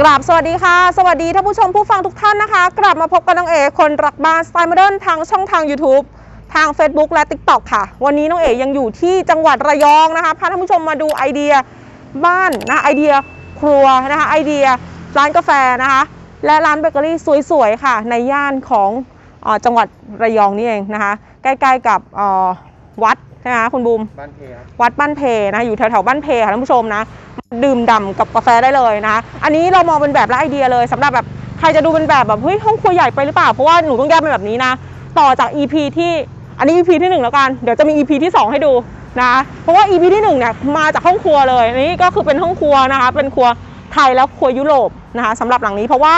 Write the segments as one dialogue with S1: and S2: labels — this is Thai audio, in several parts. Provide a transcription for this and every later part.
S1: กราบสวัสดีค่ะ สวัสดีท่านผู้ชมผู้ฟังทุกท่านนะคะ กลับมาพบกับน้องเอคนรักบ้านสไตล์โมเดิร์นทางช่องทาง YouTube ทาง Facebook และ TikTok ค่ะ วันนี้น้องเอยังอยู่ที่จังหวัดระยองนะคะพาท่านผู้ชมมาดูไอเดียบ้านนะไอเดียครัวนะคะไอเดียร้านกาแฟนะคะ และร้านเบเกอรี่สวยๆค่ะ ในย่านของอจังหวัดระยองนี่เองนะคะ ใกล้ๆกับ ช่ไหมคะคุณบูม
S2: บ้านเพครับ
S1: วัดบ้านเพนะอยู่แถวๆบ้านเพค่ะท่านผู้ชมนะ ดื่มด่ำกับกาแฟได้เลยนะ อันนี้เรามองเป็นแบบและไอเดียเลยสำหรับแบบใครจะดูเป็นแบบแบบเฮ้ยห้องครัวใหญ่ไปหรือเปล่าเพราะว่าหนูต้องแยกเป็นแบบนี้นะ ต่อจาก EP ที่อันนี้ EP ที่หนึ่งแล้วกัน เดี๋ยวจะมี EP ที่สองให้ดูนะเพราะว่า EP ที่หนึ่งเนี่ยมาจากห้องครัวเลยอันนี่ก็คือเป็นห้องครัวนะคะเป็นครัวไทยแล้วครัวยุโรปนะคะสำหรับหลังนี้เพราะว่า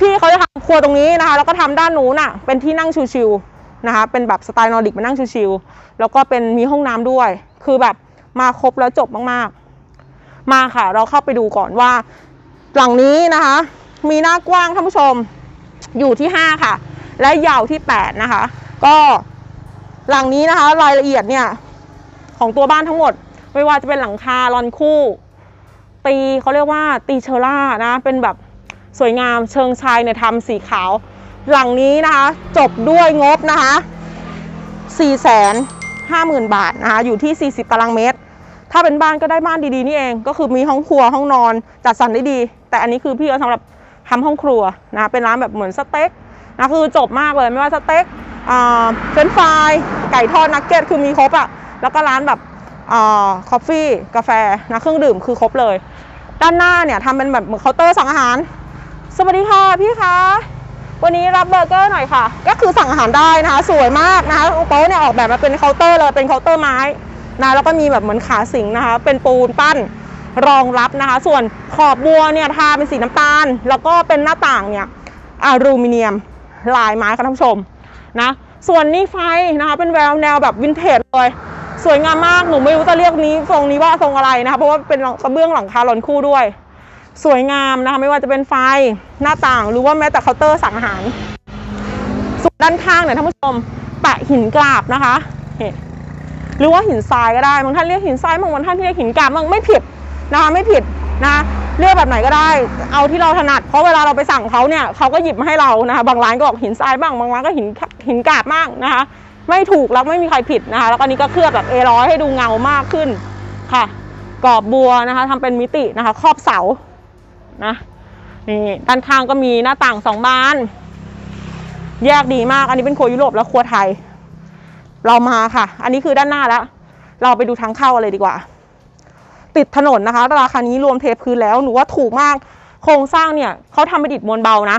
S1: พี่เขาจะทำครัวตรงนี้นะคะแล้วก็ทำด้านนู้นน่ะเป็นที่นั่งชิวๆ นะคะเป็นแบบสไตล์นอร์ดิกมานั่งชิวๆแล้วก็เป็นมีห้องน้ำด้วย คือแบบมาครบแล้วจบมากๆ มาค่ะ เราเข้าไปดูก่อนว่า หลังนี้นะคะ มีหน้ากว้างท่านผู้ชมอยู่ที่ 5 ค่ะ และยาวที่ 8 นะคะ ก็หลังนี้นะคะ รายละเอียดเนี่ย ของตัวบ้านทั้งหมด ไม่ว่าจะเป็นหลังคาลอนคู่ ตีเขาเรียกว่าตีเชอร่านะ เป็นแบบสวยงามเชิงชายเนี่ยทำสีขาว หลังนี้นะคะ จบด้วยงบนะคะ4 5 0 0 0 0 บาทนะคะ อยู่ที่ 40 ตารางเมตร ถ้าเป็นบ้านก็ได้บ้านดีๆนี่เอง ก็คือมีห้องครัวห้องนอนจัดสรรได้ดี แต่อันนี้คือพี่เขาสำหรับทำห้องครัวนะ เป็นร้านแบบเหมือนสเต็กนะคือจบมากเลยไม่ว่าสเต็กเฟรนฟรายไก่ทอดนักเก็ตคือมีครบอะแล้วก็ร้านแบบอ่าคอฟฟี่กาแฟนะเครื่องดื่มคือครบเลย ด้านหน้าเนี่ยทำเป็นแบบเหมือนเคาน์เตอร์สั่งอาหาร สวัสดีค่ะพี่คะ วันนี้รับเบอร์เกอร์หน่อยค่ะ ก็คือสั่งอาหารได้นะคะ สวยมากนะคะโต๊ะเนี่ยออกแบบมาเป็นเคาน์เตอร์เลยเป็นเคาน์เตอร์ไม้นะแล้วก็มีแบบเหมือนขาสิงนะคะ เป็นปูนปั้นรองรับนะคะ ส่วนขอบบัวเนี่ยทาเป็นสีน้ำตาล แล้วก็เป็นหน้าต่างเนี่ยอลูมิเนียมลายไม้ค่ะท่านผู้ชมนะส่วนนี่ไฟนะคะเป็นแววแนวแบบวินเทจเลยสวยงามมากหนูไม่รู้จะเรียกนี้ทรงนี้ว่าทรงอะไรนะคะเพราะว่าเป็นกระเบื้องหลังคาหลอนคู่ด้วย สวยงามนะคะ ไม่ว่าจะเป็นไฟหน้าต่างหรือว่าแม้แต่เคาน์เตอร์สั่งอาหาร ส่วนด้านข้างเนี่ยท่านผู้ชมแปะหินกราบนะคะหรือว่าหินทรายก็ได้บางท่านเรียกหินทรายบางท่านเรียกหินกราบมันไม่ผิดนะคะไม่ผิดนะเรียกแบบไหนก็ได้ เอาที่เราถนัด เพราะเวลาเราไปสั่งเขาเนี่ยเขาก็หยิบมาให้เรานะคะ บางร้านก็บอกหินทรายบ้าง บางร้านก็หินหินกราบบ้างนะคะ ไม่ถูกแล้วไม่มีใครผิดนะคะ แล้วก็นี้ก็เคลือบแบบเอร้อยให้ดูเงามากขึ้นค่ะ กรอบบัวนะคะทำเป็นมิตินะคะ ครอบเสา นะนี่ด้านข้างก็มีหน้าต่างสองบาน แยกดีมาก อันนี้เป็นครัวยุโรปและครัวไทย เรามาค่ะ อันนี้คือด้านหน้าแล้ว เราไปดูทางเข้ากันเลยดีกว่า ติดถนนนะคะ ราคานี้รวมเทพื้นแล้วหนูว่าถูกมาก โครงสร้างเนี่ยเขาทำเป็นอิฐมวลเบานะ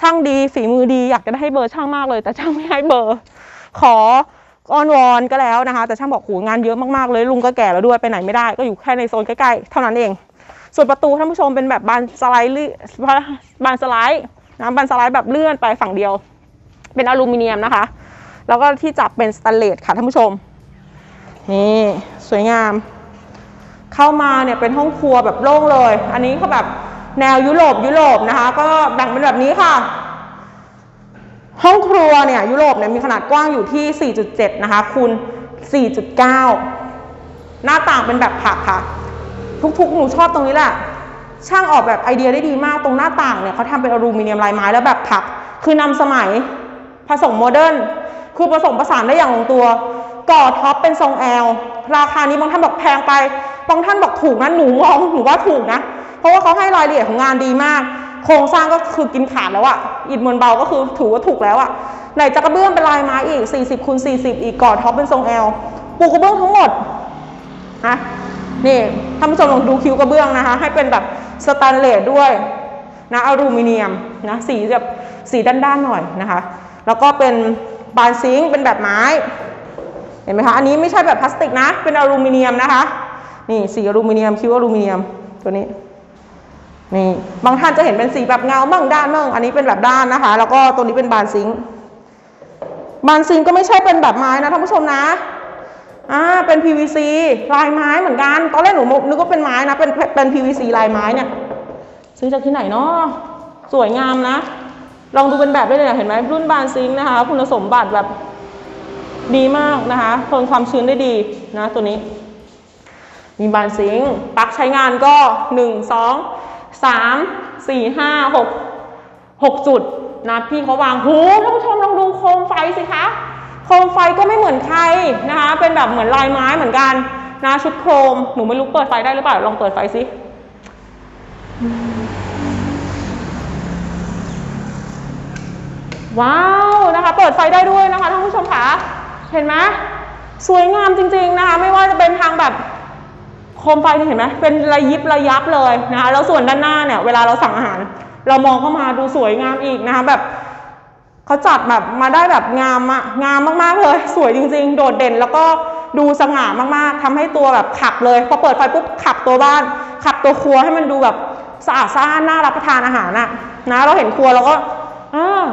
S1: ช่างดีฝีมือดีอยากจะได้เบอร์ช่างมากเลย แต่ช่างไม่ให้เบอร์ ขออ้อนวอนก็แล้วนะคะ แต่ช่างบอกโหงานเยอะมากๆเลยลุงก็แก่แล้วด้วยไปไหนไม่ได้ ก็อยู่แค่ในโซนใกล้ๆเท่านั้นเอง ส่วนประตูท่านผู้ชมเป็นแบบบานสไลด์ลื่นบานสไลด์นะบานสไลด์แบบเลื่อนไปฝั่งเดียว เป็นอลูมิเนียมนะคะ แล้วก็ที่จับเป็นสแตนเลสค่ะท่านผู้ชม นี่สวยงาม เข้ามาเนี่ยเป็นห้องครัวแบบโล่งเลย อันนี้เขาแบบแนวยุโรปยุโรปนะคะ ก็แบ่งเป็นแบบนี้ค่ะ ห้องครัวเนี่ยยุโรปเนี่ยมีขนาดกว้างอยู่ที่ 4.7 นะคะคูณ4.9 หน้าต่างเป็นแบบผักค่ะ ทุกๆ หนูชอบตรงนี้แหละ ช่างออกแบบไอเดียได้ดีมากตรงหน้าต่างเนี่ยเขาทำเป็นอลูมิเนียมลายไม้แล้วแบบผัก คือนำสมัยผสมโมเดิร์นคือผสมผสานได้อย่างลงตัว ก่อท็อปเป็นทรงแอลราคานี้บางท่านบอกแพงไปบางท่านบอกถูกนะหนูมองหนูว่าถูกนะ เพราะว่าเขาให้รายละเอียดของงานดีมาก โครงสร้างก็คือกินขาดแล้วอะอิฐมวลเบาก็คือถือว่าถูกแล้วอะไหนจะกระเบื้องเป็นลายไม้อีก 40คูณ40 อีกก่อท็อปเป็นทรงแอลปูกระเบื้องทั้งหมดนะ นี่ท่านผู้ชมลองดูคิ้วกระเบื้องนะคะ ให้เป็นแบบสแตนเลสด้วยนะอลูมิเนียมนะสีแบบสีด้านๆหน่อยนะคะ แล้วก็เป็นบานซิงค์เป็นแบบไม้เห็นไหมคะอันนี้ไม่ใช่แบบพลาสติกนะ เป็นอลูมิเนียมนะคะ นี่สีอลูมิเนียมคิ้วอลูมิเนียมตัวนี้นี่บางท่านจะเห็นเป็นสีแบบเงาบ้างด้านบ้างอันนี้เป็นแบบด้านนะคะ แล้วก็ตัวนี้เป็นบานซิงค์บานซิงค์ก็ไม่ใช่เป็นแบบไม้นะท่านผู้ชมนะ อ่าเป็น PVC ลายไม้เหมือนกัน ตอนแรกหนูนึกว่าเป็นไม้นะ เป็นเป็น PVC ลายไม้เนี่ย ซื้อจากที่ไหนเนาะสวยงามนะ ลองดูเป็นแบบได้เลยนะเห็นไหมรุ่นบานซิงค์นะคะ คุณสมบัติแบบดีมากนะคะทนความชื้นได้ดีนะตัวนี้ มีบานซิงค์ปลั๊กใช้งานก็ 1 2สามสี่ห้าหกหกจุดนะพี่เขาวางหูท่านผู้ชมลองดูโคมไฟสิคะ โคมไฟก็ไม่เหมือนใครนะคะ เป็นแบบเหมือนลายไม้เหมือนกันนะชุดโคมหนูไม่รู้เปิดไฟได้หรือเปล่า ลองเปิดไฟสิว้าวนะคะ เปิดไฟได้ด้วยนะคะท่านผู้ชมคะเห็นไหมสวยงามจริง ๆนะคะ ไม่ว่าจะเป็นทางแบบโคมไฟนี่เห็นไหมเป็นระยิบระยับเลยนะคะแล้วส่วนด้านหน้าเนี่ยเวลาเราสั่งอาหาร เรามองเข้ามาดูสวยงามอีกนะคะแบบ เขาจัดแบบมาได้แบบงามอะงามมากๆเลย สวยจริง ๆ โดดเด่นแล้วก็ดูสง่ามากๆทำให้ตัวแบบขับเลยพอเปิดไฟปุ๊บขับตัวบ้าน ขับตัวครัวให้มันดูแบบสะอาดสะอ้านน่ารับประทานอาหารอะนะ เราเห็นครัวเราก็อ่า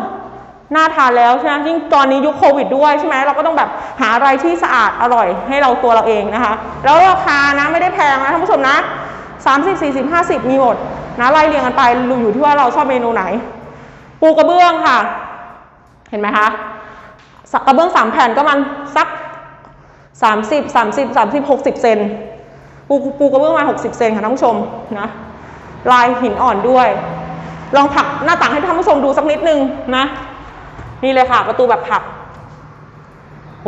S1: น่าทานแล้วใช่ไหมยิ่งตอนนี้ยุคโควิดด้วยใช่ไหมเราก็ต้องแบบหาอะไรที่สะอาดอร่อยให้เราตัวเราเองนะคะ แล้วราคานะไม่ได้แพงนะท่านผู้ชมนะ30 40 50 มีหมดนะไล่เรียงกันไปอยู่ที่ว่าเราชอบเมนูไหน ปูกระเบื้องค่ะ เห็นไหมคะกระเบื้องสามแผ่นก็มันสัก30 30 30 60เซนปูปูกระเบื้องมา60เซนค่ะท่านผู้ชมนะลายหินอ่อนด้วย ลองผลักหน้าต่างให้ท่านผู้ชมดูสักนิดนึงนะ นี่เลยค่ะ ประตูแบบผลักโห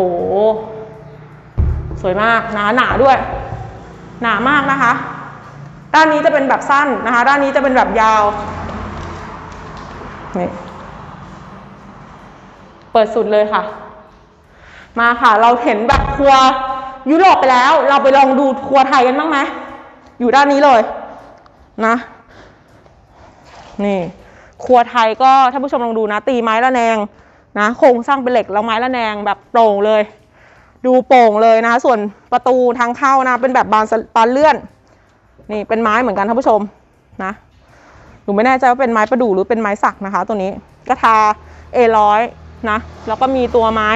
S1: สวยมากหนาหนาด้วย หนามากนะคะ ด้านนี้จะเป็นแบบสั้นนะคะ ด้านนี้จะเป็นแบบยาวนี่ ปิดสุดเลยค่ะ มาค่ะ เราเห็นแบบครัวยุโรปไปแล้ว เราไปลองดูครัวไทยกันบ้างไหมอยู่ด้านนี้เลยนะ นี่ครัวไทยก็ท่านผู้ชมลองดูนะ ตีไม้ละแนงนะโครงสร้างเป็นเหล็กแล้วไม้ละแนงแบบโปร่งเลย ดูโปร่งเลยนะ ส่วนประตูทางเข้านะ เป็นแบบบานสบานเลื่อน นี่เป็นไม้เหมือนกันท่านผู้ชมนะหนูไม่แน่ใจว่าเป็นไม้ประดู่หรือเป็นไม้สักนะคะ ตัวนี้ก็ทาเอร้อย นะแล้วก็มีตัวไม้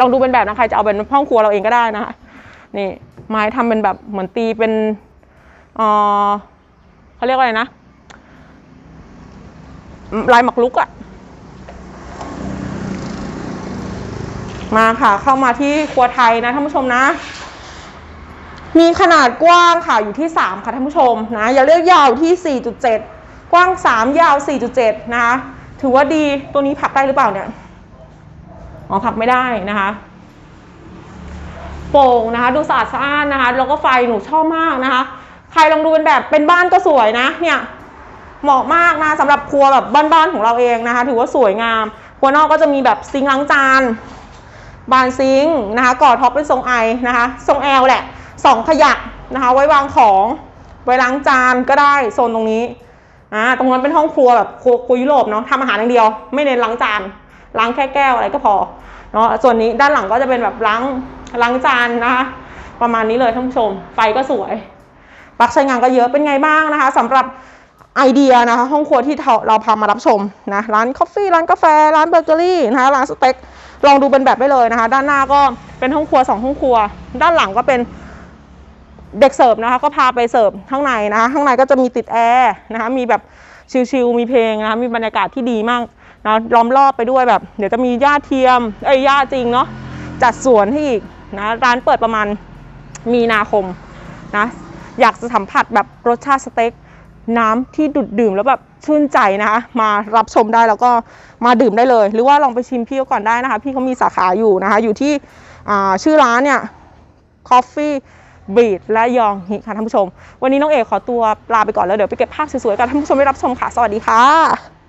S1: ลองดูเป็นแบบนะใครจะเอาเป็นห้องครัวเราเองก็ได้นะคะนี่ไม้ทำเป็นแบบเหมือนตีเป็นเออเขาเรียกว่าอะไรนะลายหมักลุกอะมาค่ะ เข้ามาที่ครัวไทยนะท่านผู้ชมนะ มีขนาดกว้างค่ะอยู่ที่ 3 ค่ะท่านผู้ชมนะอย่าเลือกยาวที่ 4.7 กว้าง 3 ยาว 4.7 นะคะ ถือว่าดีตัวนี้ผักได้หรือเปล่าเนี่ยอ๋อผักไม่ได้นะคะโป่งนะคะ ดูสะอาดสะอ้านนะคะแล้วก็ไฟหนูชอบมากนะคะ ใครลองดูเป็นแบบเป็นบ้านก็สวยนะ เนี่ยเหมาะมากนะสำหรับครัวแบบบ้านๆของเราเองนะคะ ถือว่าสวยงามครัวนอกก็จะมีแบบซิงค์ล้างจานบานซิงค์นะคะก่อท็อปเป็นทรงไอนะคะทรงแอลแหละสองขยักนะคะ ไว้วางของไว้ล้างจานก็ได้โซนตรงนี้ อ่าตรงนั้นเป็นห้องครัวแบบครัวครัวยุโรปเนาะทำอาหารอย่างเดียว ไม่เน้นล้างจานล้างแค่แก้วอะไรก็พอเนาะส่วนนี้ด้านหลังก็จะเป็นแบบล้างล้างจานนะคะประมาณนี้เลยท่านผู้ชมไฟก็สวยปลั๊กใช้งานก็เยอะเป็นไงบ้างนะคะสำหรับไอเดียนะคะห้องครัวที่เราพามารับชมนะร้านกาแฟร้านกาแฟ ร้านเบเกอรี่นะคะร้านสเต็กลองดูเป็นแบบได้เลยนะคะ ด้านหน้าก็เป็นห้องครัวสองห้องครัว ด้านหลังก็เป็น เด็กเสิร์ฟนะคะก็พาไปเสิร์ฟข้างในนะคะข้างในก็จะมีติดแอร์นะคะมีแบบชิลๆมีเพลงนะคะมีบรรยากาศที่ดีมากนะล้อมรอบไปด้วยแบบ เดี๋ยวจะมีหญ้าเทียมเอ้ยหญ้าจริงเนาะจัดสวนให้อีกนะร้านเปิดประมาณมีนาคมนะอยากจะสัมผัสแบบรสชาติสเต็กน้ำที่ดุดดื่มแล้วแบบชื่นใจนะคะมารับชมได้แล้วก็มาดื่มได้เลย หรือว่าลองไปชิมพี่ก่อนได้นะคะ พี่เขามีสาขาอยู่นะคะ อยู่ที่ชื่อร้านเนี่ย Coffee บีดและยองฮิค่ะท่านผู้ชม วันนี้น้องเอกขอตัวลาไปก่อนแล้วเดี๋ยวไปเก็บภาพสวยๆกันท่านผู้ชมได้รับชมค่ะ สวัสดีค่ะ